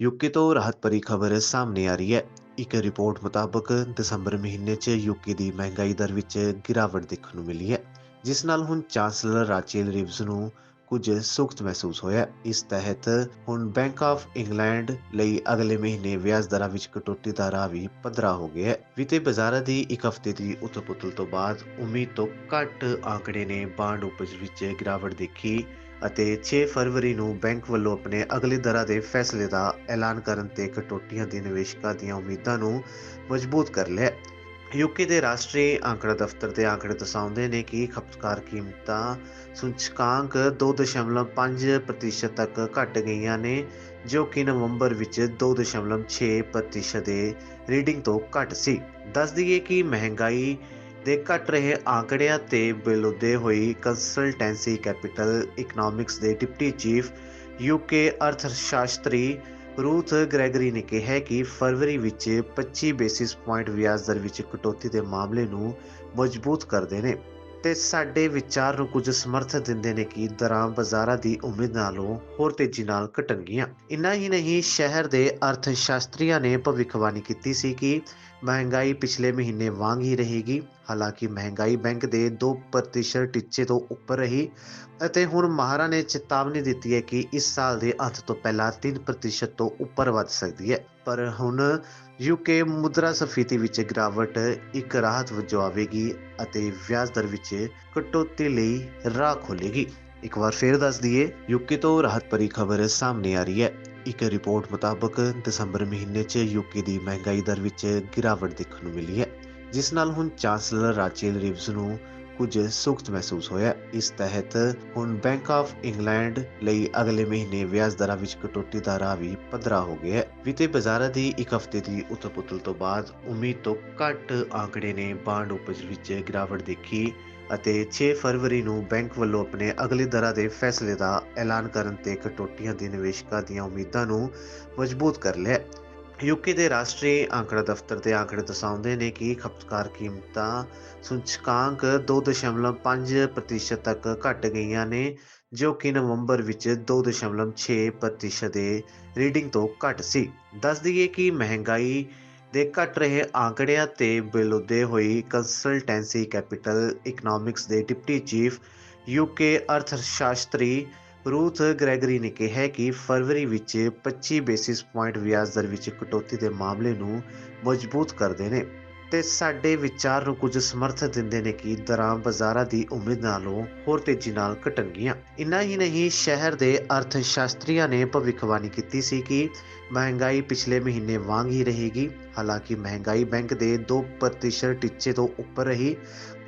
UK ਤੋਂ ਰਾਹਤ ਭਰੀ ਖਬਰ ਸਾਹਮਣੇ ਆ ਰਹੀ ਹੈ। ਇੱਕ ਰਿਪੋਰਟ ਮੁਤਾਬਕ ਦਸੰਬਰ ਮਹੀਨੇ 'ਚ ਯੂਕੇ ਦੀ ਮਹਿੰਗਾਈ ਦਰ ਵਿੱਚ ਗਿਰਾਵਟ ਦੇਖਣ ਨੂੰ ਮਿਲੀ ਹੈ, ਜਿਸ ਨਾਲ ਹੁਣ ਚਾਂਸਲਰ ਰਾਚੇਲ ਰਿਵਜ਼ ਨੂੰ ਕੁਝ ਸੁਖਤ ਮਹਿਸੂਸ ਹੋਇਆ। ਇਸ ਤਹਿਤ ਹੁਣ ਬੈਂਕ ਆਫ ਇੰਗਲੈਂਡ ਲਈ ਅਗਲੇ ਮਹੀਨੇ ਵਿਆਜ ਦਰਾਂ ਵਿੱਚ ਕਟੌਤੀ ਦਾ ਰਾਹ ਵੀ ਪੱਧਰਾ ਹੋ ਗਿਆ ਹੈ। ਵਿੱਤੀ ਬਾਜ਼ਾਰਾਂ ਦੀ ਇੱਕ ਹਫ਼ਤੇ ਦੀ ਉਤਲ-ਪੁਤਲ ਤੋਂ ਬਾਅਦ ਉਮੀਦ ਤੋਂ ਘੱਟ ਆંકੜੇ ਨੇ ਬਾਂਡ ਉਪਜ ਵਿੱਚ ਗਿਰਾਵਟ ਦੇਖੀ ਅਤੇ 6 ਫਰਵਰੀ ਨੂੰ ਬੈਂਕ ਵੱਲੋਂ ਆਪਣੇ ਅਗਲੇ ਦਰਾਂ ਦੇ ਫੈਸਲੇ ਦਾ ਐਲਾਨ ਕਰਨ ਤੇ ਕਟੌਤੀਆਂ ਦੇ ਨਿਵੇਸ਼ਕਾਂ ਦੀਆਂ ਉਮੀਦਾਂ ਨੂੰ ਮਜ਼ਬੂਤ ਕਰ ਲਿਆ। ਯੂਕੇ ਦੇ ਰਾਸ਼ਟਰੀ ਅੰਕੜਾ ਦਫ਼ਤਰ ਦੇ ਅੰਕੜੇ ਦਰਸਾਉਂਦੇ ਨੇ ਕਿ ਖਪਤਕਾਰ ਕੀਮਤਾਂ ਸੂਚਕਾਂਕ 2.5% ਤੱਕ ਘਟ ਗਈਆਂ ਨੇ, ਜੋ ਕਿ ਨਵੰਬਰ ਵਿੱਚ 2.6% ਦੇ ਰੀਡਿੰਗ ਤੋਂ ਘੱਟ ਸੀ। ਦੱਸ ਦਈਏ ਕਿ ਮਹਿੰਗਾਈ ਦੇ ਘਟ ਰਹੇ ਆંકੜਿਆਂ ਤੇ ਬਿਲੋਦੇ ਹੋਈ ਕੰਸਲਟੈਂਸੀ ਕੈਪੀਟਲ ਇਕਨੋਮਿਕਸ ਦੇ ਡਿਪਟੀ ਚੀਫ ਯੂਕੇ ਅਰਥਸ਼ਾਸਤਰੀ ਰੂਥ ਗ੍ਰੈਗਰੀ ਨੇ ਕਿਹਾ ਕਿ ਫਰਵਰੀ ਵਿੱਚ 25 ਬੇਸਿਸ ਪੁਆਇੰਟ ਵਿਆਜ ਦਰ ਵਿੱਚ ਕਟੌਤੀ ਦੇ ਮਾਮਲੇ ਨੂੰ ਮਜ਼ਬੂਤ ਕਰਦੇ ਨੇ। ਤੇ ਸਾਡੇ ਵਿਚਾਰ ਨੂੰ ਕੁਝ ਸਮਰਥਨ ਦਿੰਦੇ ਨੇ ਕਿ ਦਰਾਂ ਬਾਜ਼ਾਰਾਂ ਦੀ ਉਮੀਦ ਨਾਲੋਂ ਹੋਰ ਤੇਜ਼ੀ ਨਾਲ ਘਟਣਗੀਆਂ। ਇੰਨਾ ਹੀ ਨਹੀਂ, ਸ਼ਹਿਰ ਦੇ ਅਰਥ ਸ਼ਾਸ਼ਤਰੀਆਂ ਨੇ ਭਵਿੱਖਬਾਣੀ ਕੀਤੀ ਸੀ ਕਿ ਮਹਿੰਗਾਈ ਪਿਛਲੇ ਮਹੀਨੇ ਵਾਂਗ ਹੀ ਰਹੇਗੀ। ਹਾਲਾਂਕਿ ਮਹਿੰਗਾਈ ਬੈਂਕ ਦੇ 2% ਟੀਚੇ ਤੋਂ ਉੱਪਰ ਰਹੀ ਅਤੇ ਹੁਣ ਮਾਹਰਾਂ ਨੇ ਚੇਤਾਵਨੀ ਦਿੱਤੀ ਹੈ ਕਿ ਇਸ ਸਾਲ ਦੇ ਅੰਤ ਤੋਂ ਪਹਿਲਾਂ 3% ਤੋਂ ਉੱਪਰ ਵੱਧ ਸਕਦੀ ਹੈ। ਪਰ ਹੁਣ ਯੂਕੇ ਮੁਦਰਾ ਸਫੀਤੀ ਵਿੱਚ ਗਿਰਾਵਟ ਇੱਕ ਰਾਹਤ ਵਜੋਂ ਆਵੇਗੀ ਅਤੇ ਵਿਆਜ ਦਰ ਵਿੱਚ ਕਟੌਤੀ ਲਈ ਰਾਹ ਖੋਲੇਗੀ ਇੱਕ ਵਾਰ ਫੇਰ ਦੱਸ ਦਈਏ ਯੂਕੇ ਤੋਂ ਰਾਹਤ ਭਰੀ ਖਬਰ ਸਾਹਮਣੇ ਆ ਰਹੀ ਹੈ। ਇੱਕ ਰਿਪੋਰਟ ਮੁਤਾਬਕ ਦਸੰਬਰ ਮਹੀਨੇ 'ਚ ਯੂਕੇ ਦੀ ਮਹਿੰਗਾਈ ਦਰ ਵਿੱਚ ਗਿਰਾਵਟ ਦੇਖਣ ਨੂੰ ਮਿਲੀ ਹੈ, ਜਿਸ ਨਾਲ ਹੁਣ ਚਾਂਸਲਰ ਰਾਚੇਲ ਰਿਵਜ਼ ਨੂੰ ਕੁਝ ਸੁਖਤ ਮਹਿਸੂਸ ਹੋਇਆ ਇਸ ਤਹਿਤ ਹੁਣ ਬੈਂਕ ਆਫ ਇੰਗਲੈਂਡ ਲਈ ਅਗਲੇ ਮਹੀਨੇ ਵਿਆਜ ਦਰਾਂ ਵਿੱਚ ਕਟੌਤੀ ਦਾ ਰਾਹ ਵੀ ਪੱਧਰਾ ਹੋ ਗਿਆ ਹੈ। ਵਿੱਤੀ ਬਾਜ਼ਾਰਾਂ ਦੀ ਇੱਕ ਹਫ਼ਤੇ ਦੀ ਉਤਲ-ਪੁਤਲ ਤੋਂ ਬਾਅਦ ਉਮੀਦ ਤੋਂ ਘੱਟ ਆંકੜੇ ਨੇ ਬਾਂਡ ਉਪਜ ਵਿੱਚ ਗਿਰਾਵਟ ਦੇਖੀ। ਅਤੇ 6 ਫਰਵਰੀ ਨੂੰ ਬੈਂਕ ਵੱਲੋਂ ਆਪਣੇ ਅਗਲੀ ਦਰਾਂ ਦੇ ਫੈਸਲੇ ਦਾ ਐਲਾਨ ਕਰਨ ਤੇ ਕਟੌਤੀਆਂ ਦੀ ਨਿਵੇਸ਼ਕਾਂ ਦੀਆਂ ਉਮੀਦਾਂ ਨੂੰ ਮਜ਼ਬੂਤ ਕਰ ਲਿਆ। ਯੂਕੇ ਦੇ ਰਾਸ਼ਟਰੀ ਆਂਕੜਾ ਦਫ਼ਤਰ ਦੇ ਆਂਕੜੇ ਦਰਸਾਉਂਦੇ ਨੇ ਕਿ ਖਪਤਕਾਰ ਕੀਮਤਾਂ ਸੂਚਕਾਂਕ 2.5% ਤੱਕ ਘਟ ਗਈਆਂ ਨੇ, ਜੋ ਕਿ ਨਵੰਬਰ ਵਿੱਚ 2.6% ਦੇ ਰੀਡਿੰਗ ਤੋਂ ਘੱਟ ਸੀ। ਦੱਸ ਦਈਏ ਕਿ ਮਹਿੰਗਾਈ ਦੇ ਘਟ ਰਹੇ ਆંકੜਿਆਂ ਤੇ ਬਿਲੋਦੇ ਹੋਈ ਕੰਸਲਟੈਂਸੀ ਕੈਪੀਟਲ ਇਕਨੋਮਿਕਸ ਦੇ ਡਿਪਟੀ ਚੀਫ ਯੂਕੇ ਅਰਥਸ਼ਾਸਤਰੀ ਰੂਥ ਗ੍ਰੈਗਰੀ ਨੇ ਕਿਹਾ ਕਿ ਫਰਵਰੀ ਵਿੱਚ 25 ਬੇਸਿਸ ਪੁਆਇੰਟ ਵਿਆਜ ਦਰ ਵਿੱਚ ਕਟੌਤੀ ਦੇ ਮਾਮਲੇ ਨੂੰ ਮਜ਼ਬੂਤ ਕਰਦੇ ਨੇ। ਤੇ ਸਾਡੇ ਵਿਚਾਰ ਨੂੰ ਕੁਝ ਸਮਰਥਨ ਦਿੰਦੇ ਨੇ ਕਿ ਦਰਾਂ ਬਾਜ਼ਾਰਾਂ ਦੀ ਉਮੀਦ ਨਾਲੋਂ ਹੋਰ ਤੇਜ਼ੀ ਨਾਲ ਘਟਣਗੀਆਂ। ਇੰਨਾ ਹੀ ਨਹੀਂ, ਸ਼ਹਿਰ ਦੇ ਅਰਥ ਸ਼ਾਸ਼ਤਰੀਆਂ ਨੇ ਭਵਿੱਖਬਾਣੀ ਕੀਤੀ ਸੀ ਕਿ ਮਹਿੰਗਾਈ ਪਿਛਲੇ ਮਹੀਨੇ ਵਾਂਗ ਹੀ ਰਹੇਗੀ। ਹਾਲਾਂਕਿ ਮਹਿੰਗਾਈ ਬੈਂਕ ਦੇ 2% ਟੀਚੇ ਤੋਂ ਉੱਪਰ ਰਹੀ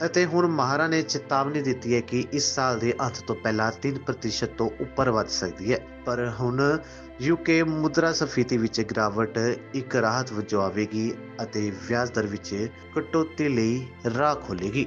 ਅਤੇ ਹੁਣ ਮਾਹਰਾਂ ਨੇ ਚੇਤਾਵਨੀ ਦਿੱਤੀ ਹੈ ਕਿ ਇਸ ਸਾਲ ਦੇ ਅੰਤ ਤੋਂ ਪਹਿਲਾਂ 3% ਤੋਂ ਉੱਪਰ ਵੱਧ ਸਕਦੀ ਹੈ। ਪਰ ਹੁਣ ਯੂਕੇ ਮੁਦਰਾ ਸਫੀਤੀ ਵਿੱਚ ਗਿਰਾਵਟ ਇੱਕ ਰਾਹਤ ਵਜੋਂ ਆਵੇਗੀ ਅਤੇ ਵਿਆਜ ਦਰ ਵਿੱਚ ਕਟੌਤੀ ਲਈ ਰਾਹ ਖੋਲੇਗੀ